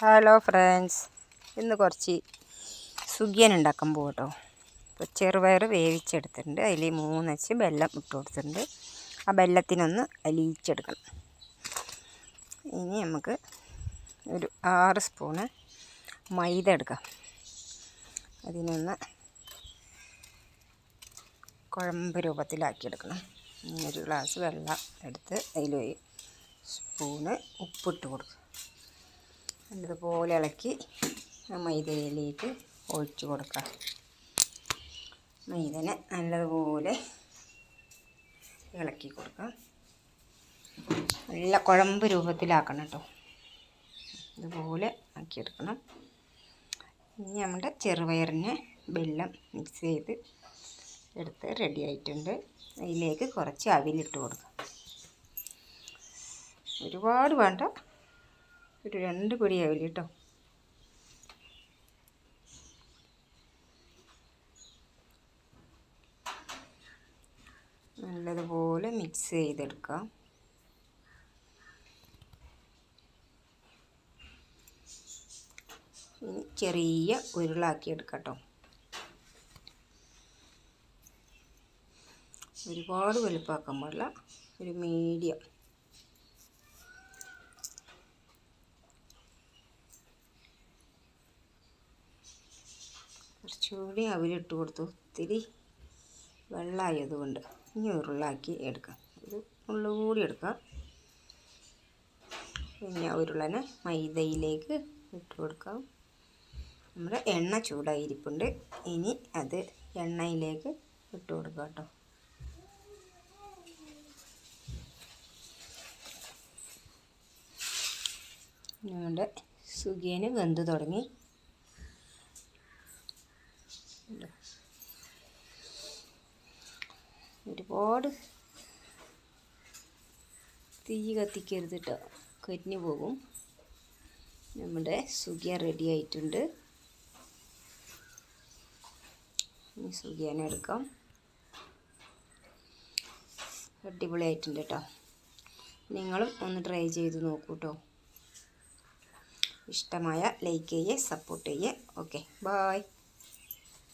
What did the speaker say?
Hello friends ഇന്ന് കുറച്ച് സുഖിയൻ ഉണ്ടാക്കാൻ പോകും കേട്ടോ ഇപ്പോൾ ചെറുപയർ വേവിച്ചെടുത്തിട്ടുണ്ട്. അതിൽ മൂന്നച്ച് വെള്ളം ഇട്ട് കൊടുത്തിട്ടുണ്ട്. ആ വെള്ളത്തിനൊന്ന് അലിയിച്ചെടുക്കണം. ഇനി നമുക്ക് ഒരു ആറ് സ്പൂണ് മൈദ എടുക്കാം. അതിനൊന്ന് കുഴമ്പ് രൂപത്തിലാക്കിയെടുക്കണം. ഒരു ഗ്ലാസ് വെള്ളം എടുത്ത് അതിൽ സ്പൂണ് ഉപ്പിട്ട് കൊടുക്കുക നല്ലതുപോലെ ഇളക്കി മൈദയിലേക്ക് ഒഴിച്ച് കൊടുക്കുക മൈദനെ നല്ലതുപോലെ ഇളക്കി കൊടുക്കുക നല്ല കുഴമ്പ് രൂപത്തിലാക്കണം കേട്ടോ. ഇതുപോലെ ആക്കിയെടുക്കണം ഇനി നമ്മുടെ ചെറുപയറിനെ വെള്ളം മിക്സ് ചെയ്ത് എടുത്ത് റെഡി ആയിട്ടുണ്ട്. അതിലേക്ക് കുറച്ച് അവിലിട്ട് കൊടുക്കാം. ഒരുപാട് വേണ്ട. ഒരു രണ്ട് പൊടിയാവില്ല കേട്ടോ. നല്ലതുപോലെ മിക്സ് ചെയ്തെടുക്കാം. ഇനി ചെറിയ ഉരുളാക്കി എടുക്കാം കേട്ടോ. ഒരുപാട് വലുപ്പാക്കാൻ പാടില്ല. ഒരു മീഡിയം കുറച്ചുകൂടി അവിലിട്ട് കൊടുത്തു. ഒത്തിരി വെള്ളമായതുകൊണ്ട് ഇനി ഉരുളാക്കി എടുക്കാം. ഒരു ഉള്ളുകൂടി എടുക്കാം. പിന്നെ ഉരുളനെ മൈദയിലേക്ക് ഇട്ട് കൊടുക്കാം. നമ്മുടെ എണ്ണ ചൂടായിരിപ്പുണ്ട്. ഇനി അത് എണ്ണയിലേക്ക് ഇട്ട് കൊടുക്കാം കേട്ടോ. നമ്മുടെ സുഖിയന് വെന്ത് തുടങ്ങി. ഒരുപാട് തീ കത്തിക്കരുത് കേട്ടോ കരിഞ്ഞു പോകും. നമ്മുടെ സുഖിയ റെഡി ആയിട്ടുണ്ട്. ഇനി സുഖിയാനെ എടുക്കാം. അടിപൊളിയായിട്ടുണ്ട് കേട്ടോ നിങ്ങളും ഒന്ന് ട്രൈ ചെയ്ത് നോക്കൂ കേട്ടോ ഇഷ്ടമായ ലൈക്ക് ചെയ്യേ സപ്പോർട്ട് ചെയ്യേ. Okay bye